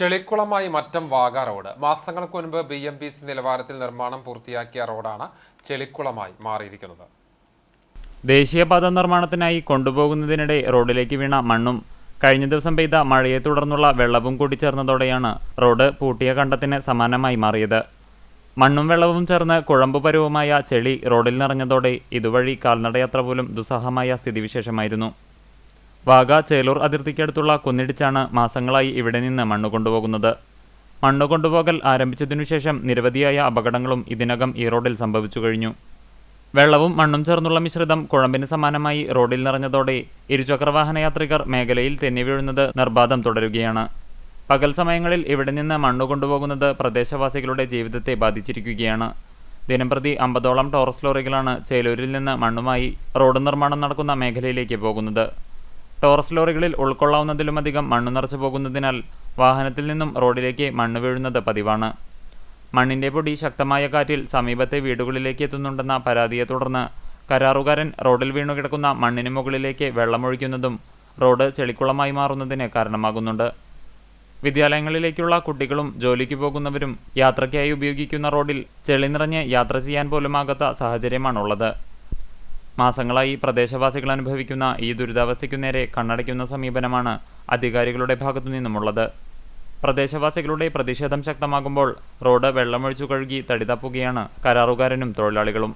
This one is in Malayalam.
ചെളിക്കുളമായി മറ്റം വാഗ റോഡ്. മാസങ്ങൾക്ക് മുൻപ് ബി എം ബി സി നിലവാരത്തിൽ നിർമ്മാണം പൂർത്തിയാക്കിയ റോഡാണ് ചെളിക്കുളമായി മാറിയിരിക്കുന്നത്. ദേശീയപാത നിർമ്മാണത്തിനായി കൊണ്ടുപോകുന്നതിനിടെ റോഡിലേക്ക് വീണ മണ്ണും കഴിഞ്ഞ ദിവസം പെയ്ത മഴയെ തുടർന്നുള്ള വെള്ളവും കൂടി ചേർന്നതോടെയാണ് റോഡ് പൂട്ടിയ കണ്ടത്തിന് സമാനമായി മാറിയത്. മണ്ണും വെള്ളവും ചേർന്ന് കുഴമ്പ് പരുവമായ ചെളി റോഡിൽ നിറഞ്ഞതോടെ ഇതുവഴി കാൽനടയാത്ര പോലും ദുസ്സഹമായ സ്ഥിതിവിശേഷമായിരുന്നു. വാഗ ചേലൂർ അതിർത്തിക്കടുത്തുള്ള കുന്നിടിച്ചാണ് മാസങ്ങളായി ഇവിടെ നിന്ന് മണ്ണ് കൊണ്ടുപോകുന്നത്. മണ്ണ് കൊണ്ടുപോകൽ ആരംഭിച്ചതിനുശേഷം നിരവധിയായ അപകടങ്ങളും ഇതിനകം ഈ റോഡിൽ സംഭവിച്ചു കഴിഞ്ഞു. വെള്ളവും മണ്ണും ചേർന്നുള്ള മിശ്രിതം കുഴമ്പിന് സമാനമായി റോഡിൽ നിറഞ്ഞതോടെ ഇരുചക്രവാഹന യാത്രികർ മേഖലയിൽ തെന്നി വീഴുന്നത് നിർബാധം തുടരുകയാണ്. പകൽ സമയങ്ങളിൽ ഇവിടെ നിന്ന് മണ്ണ് കൊണ്ടുപോകുന്നത് പ്രദേശവാസികളുടെ ജീവിതത്തെ ബാധിച്ചിരിക്കുകയാണ്. ദിനംപ്രതി അമ്പതോളം ടോറസ് ലോറികളാണ് ചേലൂരിൽ നിന്ന് മണ്ണുമായി റോഡ് നിർമ്മാണം നടക്കുന്ന മേഖലയിലേക്ക് പോകുന്നത്. ടോറസ് ലോറികളിൽ ഉൾക്കൊള്ളാവുന്നതിലുമധികം മണ്ണ് നിറച്ചു പോകുന്നതിനാൽ വാഹനത്തിൽ നിന്നും റോഡിലേക്ക് മണ്ണ് വീഴുന്നത് പതിവാണ്. മണ്ണിന്റെ പൊടി ശക്തമായ കാറ്റിൽ സമീപത്തെ വീടുകളിലേക്ക് എത്തുന്നുണ്ടെന്ന പരാതിയെ തുടർന്ന് കരാറുകാരൻ റോഡിൽ വീണുകിടക്കുന്ന മണ്ണിന് മുകളിലേക്ക് വെള്ളമൊഴിക്കുന്നതും റോഡ് ചെളിക്കുളമായി മാറുന്നതിന് കാരണമാകുന്നുണ്ട്. വിദ്യാലയങ്ങളിലേക്കുള്ള കുട്ടികളും ജോലിക്ക് പോകുന്നവരും യാത്രയ്ക്കായി ഉപയോഗിക്കുന്ന റോഡിൽ ചെളി നിറഞ്ഞ് യാത്ര ചെയ്യാൻ പോലുമാകാത്ത സാഹചര്യമാണുള്ളത്. മാസങ്ങളായി പ്രദേശവാസികൾ അനുഭവിക്കുന്ന ഈ ദുരിതാവസ്ഥയ്ക്കു നേരെ കണ്ണടയ്ക്കുന്ന സമീപനമാണ് അധികാരികളുടെ ഭാഗത്തുനിന്നുമുള്ളത് പ്രദേശവാസികളുടെ പ്രതിഷേധം ശക്തമാകുമ്പോൾ റോഡ് വെള്ളമൊഴിച്ചു കഴുകി തടിതപ്പുകയാണ് കരാറുകാരനും തൊഴിലാളികളും.